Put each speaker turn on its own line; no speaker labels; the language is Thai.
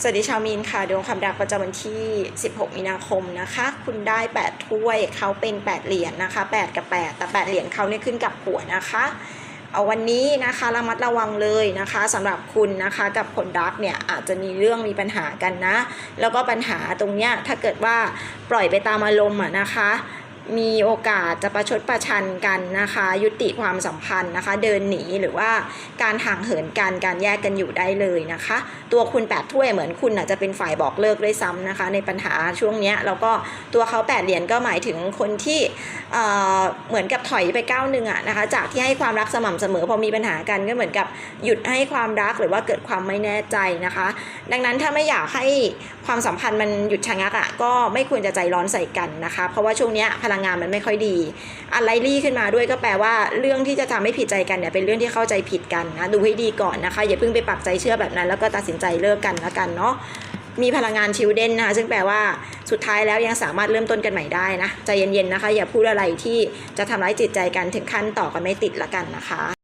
สวัสดีชาวมีนค่ะดวงความรักประจำวันที่ 16 มีนาคมนะคะ คุณได้ 8 ถ้วยเขาเป็น 8 เหรียญนะคะ 8 กับ 8 แต่ 8 เหรียญเขาเนี่ยขึ้นกับหัวนะคะ เอาวันนี้นะคะระมัดระวังเลยนะคะสำหรับคุณนะคะกับคนรักเนี่ยอาจจะมีเรื่องมีปัญหากันนะ แล้วก็ปัญหาตรงเนี้ยถ้าเกิดว่าปล่อยไปตามอารมณ์อะนะคะ มีโอกาสจะประชดประชันกันนะคะ ยุติความสัมพันธ์นะคะ เดินหนีหรือว่าการห่างเหินกันการแยกกันอยู่ได้เลยนะคะ ตัวคุณแปดถ้วยเหมือนคุณอาจจะเป็นฝ่ายบอกเลิกด้วยซ้ำนะคะ ในปัญหาช่วงนี้แล้วก็ตัวเขาแปดเหรียญก็หมายถึงคนที่เอ่อเหมือนกับถอยไปก้าวหนึ่งอะนะคะ จากที่ให้ความรักสม่ำเสมอพอมีปัญหากันก็เหมือนกับหยุดให้ความรักหรือว่าเกิดความไม่แน่ใจนะคะ ดังนั้นถ้าไม่อยากให้ความสัมพันธ์มันหยุดชะงักอะก็ไม่ควรจะใจร้อนใส่กันนะคะ เพราะว่าช่วงนี้พลังงานมันไม่ค่อยดีอะไรรี่ขึ้นมาด้วยก็แปลว่าเรื่องที่จะทำให้ผิดใจกันเนี่ยเป็นเรื่องที่เข้าใจผิดกันนะดูให้ดีก่อนนะคะ อย่าเพิ่งไปปักใจเชื่อแบบนั้น แล้วก็ตัดสินใจเลิกกันละกันเนาะมีพลังงานชิลเด่นนะคะซึ่งแปลว่าสุดท้ายแล้วยังสามารถเริ่มต้นกันใหม่ได้นะใจเย็นๆนะคะ อย่าพูดอะไรที่จะทำร้ายจิตใจกันถึงขั้นต่อกันไม่ติดละกันนะคะ